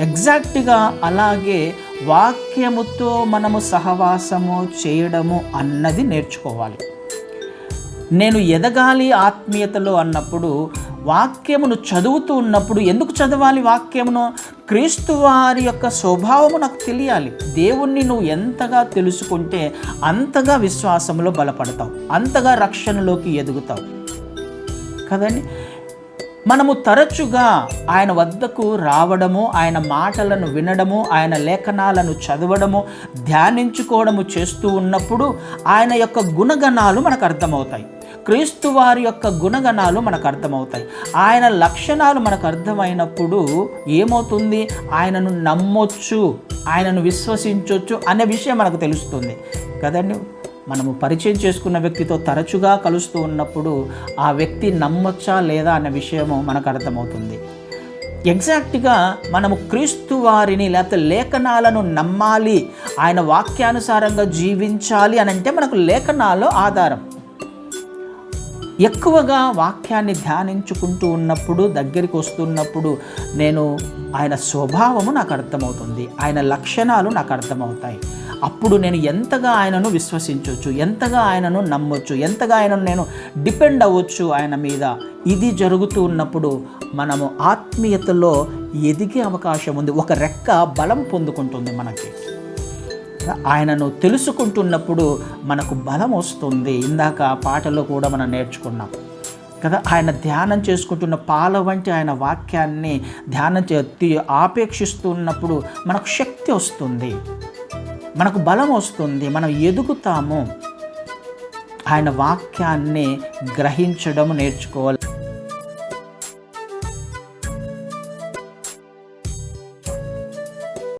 ఎగ్జాక్ట్గా అలాగే వాక్యముతో మనము సహవాసము చేయడము అన్నది నేర్చుకోవాలి. నేను ఎదగాలి ఆత్మీయతలో అన్నప్పుడు వాక్యమును చదువుతూ ఉన్నప్పుడు ఎందుకు చదవాలి వాక్యమును? క్రీస్తు వారి యొక్క స్వభావము నాకు తెలియాలి. దేవుణ్ణి నువ్వు ఎంతగా తెలుసుకుంటే అంతగా విశ్వాసంలో బలపడతావు. అంతగా రక్షణలోకి ఎదుగుతావు. కదండి? మనము తరచుగా ఆయన వద్దకు రావడము ఆయన మాటలను వినడము ఆయన లేఖనాలను చదవడము ధ్యానించుకోవడము చేస్తూ ఉన్నప్పుడు ఆయన యొక్క గుణగణాలు మనకు అర్థమవుతాయి. క్రీస్తు వారి యొక్క గుణగణాలు మనకు అర్థమవుతాయి. ఆయన లక్షణాలు మనకు అర్థమైనప్పుడు ఏమవుతుంది? ఆయనను నమ్మొచ్చు ఆయనను విశ్వసించవచ్చు అనే విషయం మనకు తెలుస్తుంది. కదండి? మనము పరిచయం చేసుకున్న వ్యక్తితో తరచుగా కలుస్తూ ఉన్నప్పుడు ఆ వ్యక్తి నమ్మొచ్చా లేదా అనే విషయము మనకు అర్థమవుతుంది. ఎగ్జాక్ట్గా మనము క్రీస్తు వారిని లేకపోతే లేఖనాలను నమ్మాలి ఆయన వాక్యానుసారంగా జీవించాలి అని అంటే మనకు లేఖనాలు ఆధారం. ఎక్కువగా వాక్యాన్ని ధ్యానించుకుంటూ ఉన్నప్పుడు దగ్గరికి వస్తున్నప్పుడు నేను ఆయన స్వభావము నాకు అర్థమవుతుంది ఆయన లక్షణాలు నాకు అర్థమవుతాయి. అప్పుడు నేను ఎంతగా ఆయనను విశ్వసించవచ్చు ఎంతగా ఆయనను నమ్మొచ్చు ఎంతగా ఆయనను నేను డిపెండ్ అవ్వచ్చు ఆయన మీద. ఇది జరుగుతూ ఉన్నప్పుడు మనము ఆత్మీయతలో ఎదిగే అవకాశం ఉంది. ఒక రెక్క బలం పొందుకుంటుంది మనకి. ఆయనను తెలుసుకుంటున్నప్పుడు మనకు బలం వస్తుంది. ఇందాక పాటలో కూడా మనం నేర్చుకున్నాం కదా ఆయన ధ్యానం చేసుకుంటున్న పాల వంటి ఆయన వాక్యాన్ని ధ్యానం చే ఆపేక్షిస్తున్నప్పుడు మనకు శక్తి వస్తుంది. మనకు బలం వస్తుంది మనం ఎదుగుతాము. ఆయన వాక్యాన్ని గ్రహించడం నేర్చుకోవాలి.